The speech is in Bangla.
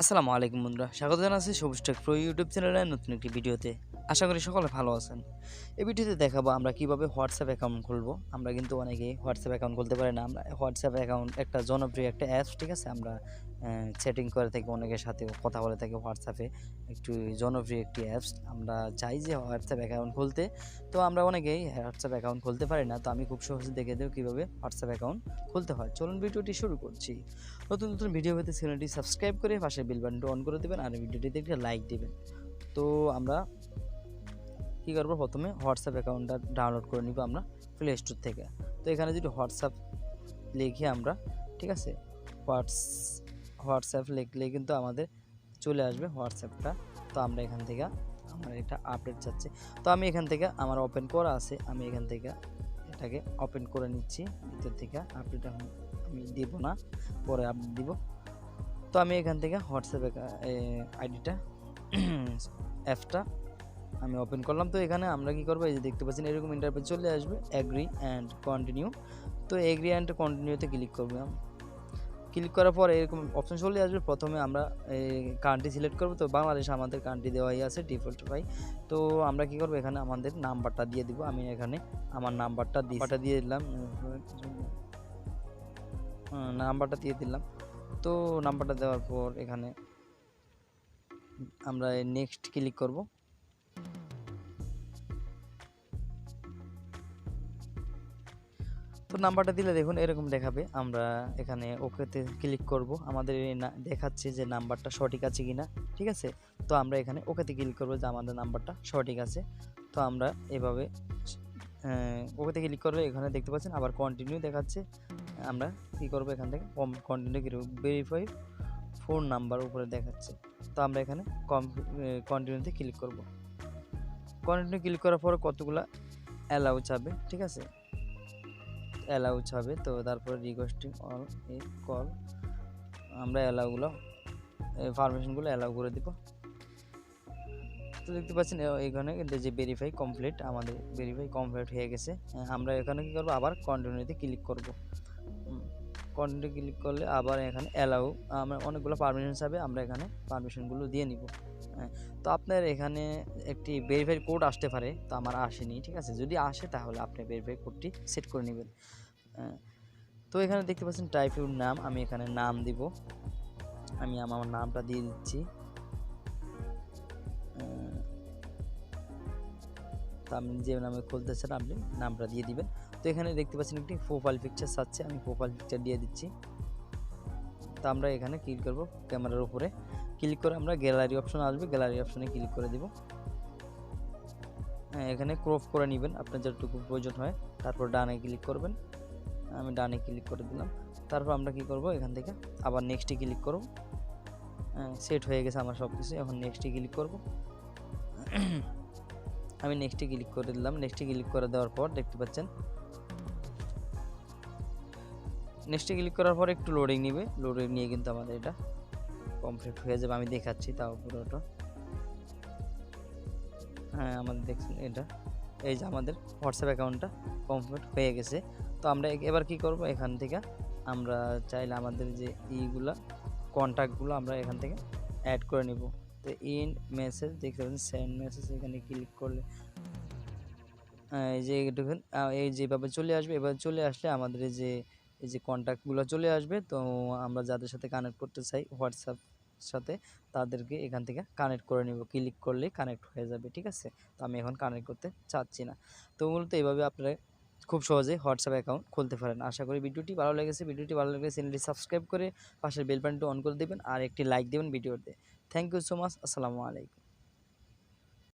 আসসালামু আলাইকুম বন্ধুরা, স্বাগত জানাচ্ছি সবুজ টেক প্রো ইউটিউব চ্যানেলে নতুন একটি ভিডিওতে। আশা করি সকলে ভালো আছেন। এই ভিডিওতে দেখাবো আমরা কীভাবে হোয়াটসঅ্যাপ অ্যাকাউন্ট খুলবো। আমরা কিন্তু অনেকেই হোয়াটসঅ্যাপ অ্যাকাউন্ট খুলতে পারি না। আমরা হোয়াটসঅ্যাপ অ্যাকাউন্ট একটা জনপ্রিয় একটা অ্যাপস ঠিক আছে? আমরা চ্যাটিং করে থাকি, অনেকের সাথে কথা বলে থাকি হোয়াটসঅ্যাপে একটু জনপ্রিয় একটি অ্যাপস আমরা চাই যে হোয়াটসঅ্যাপ অ্যাকাউন্ট খুলতে। তো আমরা অনেকেই হোয়াটসঅ্যাপ অ্যাকাউন্ট খুলতে পারি না। তো আমি খুব সহজে দেখে দেবো কীভাবে হোয়াটসঅ্যাপ অ্যাকাউন্ট খুলতে হয়। চলুন ভিডিওটি শুরু করছি। নতুন নতুন ভিডিও পেতে চ্যানেলটি সাবস্ক্রাইব করে পাশে বিল বাটনটি অন করে দেবেন আর ভিডিওটিতে একটা লাইক দেবেন। তো আমরা কী করব? প্রথমে হোয়াটসঅ্যাপ অ্যাকাউন্টটা ডাউনলোড করে নিব আমরা প্লে স্টোর থেকে। তো এখানে যদি হোয়াটসঅ্যাপ লিখে আমরা, ঠিক আছে? হোয়াটস হোয়াটসঅ্যাপ লিখলে কিন্তু আমাদের চলে আসবে হোয়াটসঅ্যাপটা। তো আমরা এখান থেকে আমার এটা আপডেট চাচ্ছে। তো আমি এখান থেকে আমার ওপেন করা আছে, আমি এখান থেকে এটাকে ওপেন করে নিচ্ছি। ভিতর থেকে আপডেট এখন আমি দিব না, পরে আপডেট দিব। তো আমি এখান থেকে হোয়াটসঅ্যাপ আইডিটা, অ্যাপটা আমি ওপেন করলাম। তো এখানে আমরা কি করব, এই যে দেখতে পাচ্ছেন এরকম ইন্টারপেজ চলে আসবে অ্যাগ্রি অ্যান্ড কন্টিনিউ তো এগ্রি অ্যান্ড কন্টিনিউতে ক্লিক করব ক্লিক করার পর এরকম অপশন চলে আসবে। প্রথমে আমরা কান্ট্রি সিলেক্ট করব। তো বাংলাদেশ আমাদের কান্ট্রি দেওয়াই আছে ডিফল্ট পাই তো আমরা কি করব? এখানে আমাদের নাম্বারটা দিয়ে দিব। আমি এখানে আমার নাম্বারটা দিটা দিয়ে দিলাম। নাম্বারটা দিয়ে দিলাম। তো নাম্বারটা দেওয়ার পর এখানে আমরা নেক্সট ক্লিক করব। তো নাম্বারটা দিলে দেখুন, এরকম দেখাবে। আমরা এখানে ওকেতে ক্লিক করব। আমাদের দেখাচ্ছে যে নাম্বারটা সঠিক আছে কিনা, ঠিক আছে? তো আমরা এখানে ওকেতে ক্লিক করব যে আমাদের নাম্বারটা সঠিক আছে। তো আমরা এভাবে ওকেতে ক্লিক করলে এখানে দেখতে পাচ্ছেন আবার কন্টিনিউ দেখাচ্ছে। আমরা কী করব এখান থেকে? কম কন্টিনিউ করব? ভেরিফাই ফোন নাম্বার উপরে দেখাচ্ছে। তো আমরা এখানে কন্টিনিউতে ক্লিক করব। কন্টিনিউ ক্লিক করার পরে কতগুলো অ্যালাউ চাবে, ঠিক আছে? অ্যালাউ চাবে তো তারপরে রিকোয়েস্টিং অল এ কল আমরা অ্যালাউগুলো পারমিশনগুলো অ্যালাউ করে দিব। তো দেখতে পাচ্ছেন এখানে যে ভেরিফাই কমপ্লিট আমাদের ভেরিফাই কমপ্লিট হয়ে গেছে। আমরা এখানে কি করব? আবার কন্টিনিউতে ক্লিক করব। কন্টিনিউ ক্লিক করলে আবার এখানে অ্যালাউ আমরা অনেকগুলো পারমিশন চাবে আমরা এখানে পারমিশনগুলো দিয়ে নিব। তো আপনার এখানে একটি ভেরিফাই কোড আসতে পারে তো আমার আসেনি ঠিক আছে? যদি আসে তাহলে আপনি ভেরিফাই কোডটি সেট করে নেবেন। হ্যাঁ, তো এখানে দেখতে পাচ্ছেন টাইপ ইউর নাম আমি এখানে নাম দিব। আমি আমার নামটা দিয়ে দিচ্ছি। আহ, তো আপনি যে নামে খুলতে চান আপনি নামটা দিয়ে দিবেন। তো এখানে দেখতে পাচ্ছেন একটি প্রোফাইল পিকচার চাচ্ছে আমি প্রোফাইল পিকচার দিয়ে দিচ্ছি। তো আমরা এখানে ক্লিক করব ক্যামেরার উপরে। ক্লিক করে আমরা গ্যালারি অপশন আসবে গ্যালারি অপশনে ক্লিক করে দিব। হ্যাঁ, এখানে ক্রপ করে নেবেন আপনার যতটুকু প্রয়োজন হয়। তারপর ডানে ক্লিক করবেন। আমি ডানে ক্লিক করে দিলাম। তারপর আমরা কি করব? এখান থেকে আবার নেক্সটে ক্লিক করব। সেট হয়ে গেছে আমার সব কিছু এখন নেক্সটে ক্লিক করব। আমি নেক্সটে ক্লিক করে দিলাম। নেক্সটে ক্লিক করে দেওয়ার পর দেখতে পাচ্ছেন। নেক্সটে ক্লিক করার পর একটু লোডিং নিবে। লোডিং নিয়ে কিন্তু আমাদের এটা কমপ্লিট হয়ে যাবে আমি দেখাচ্ছি তাও পুরোটা। হ্যাঁ আমাদের দেখছেন এটা। এই যে আমাদের হোয়াটসঅ্যাপ অ্যাকাউন্টটা কমপ্লিট হয়ে গেছে। তো আমরা এবার কি করব? এখান থেকে আমরা চাইলে আমাদের যে ইগুলা কন্ট্যাক্টগুলো আমরা এখান থেকে অ্যাড করে নিব। তো ইন মেসেজ দেখতে পাচ্ছেন সেন্ড মেসেজ এখানে ক্লিক করলে। এই যে আহ, এই যেভাবে চলে আসবে এবার চলে আসলে আমাদের যে এই যে কন্ট্যাক্টগুলো চলে আসবে, তো আমরা যাদের সাথে কানেক্ট করতে চাই হোয়াটসঅ্যাপ সাথে, তাদেরকে এখান থেকে কানেক্ট করে নিব। ক্লিক করলে কানেক্ট হয়ে যাবে, ঠিক আছে? তো আমি এখন কানেক্ট করতে চাচ্ছি না। তো মূলত এইভাবে আপনারা খুব সহজে হোয়াটসঅ্যাপ অ্যাকাউন্ট খুলতে পারেন। আশা করি ভিডিওটি ভালো লেগেছে। ভিডিওটি ভালো লাগলে চ্যানেলটি সাবস্ক্রাইব করে পাশের বেল বাটনটি অন করে দেবেন আর একটি লাইক দেবেন ভিডিওতে। থ্যাংক ইউ সো মাচ আসসালামু আলাইকুম।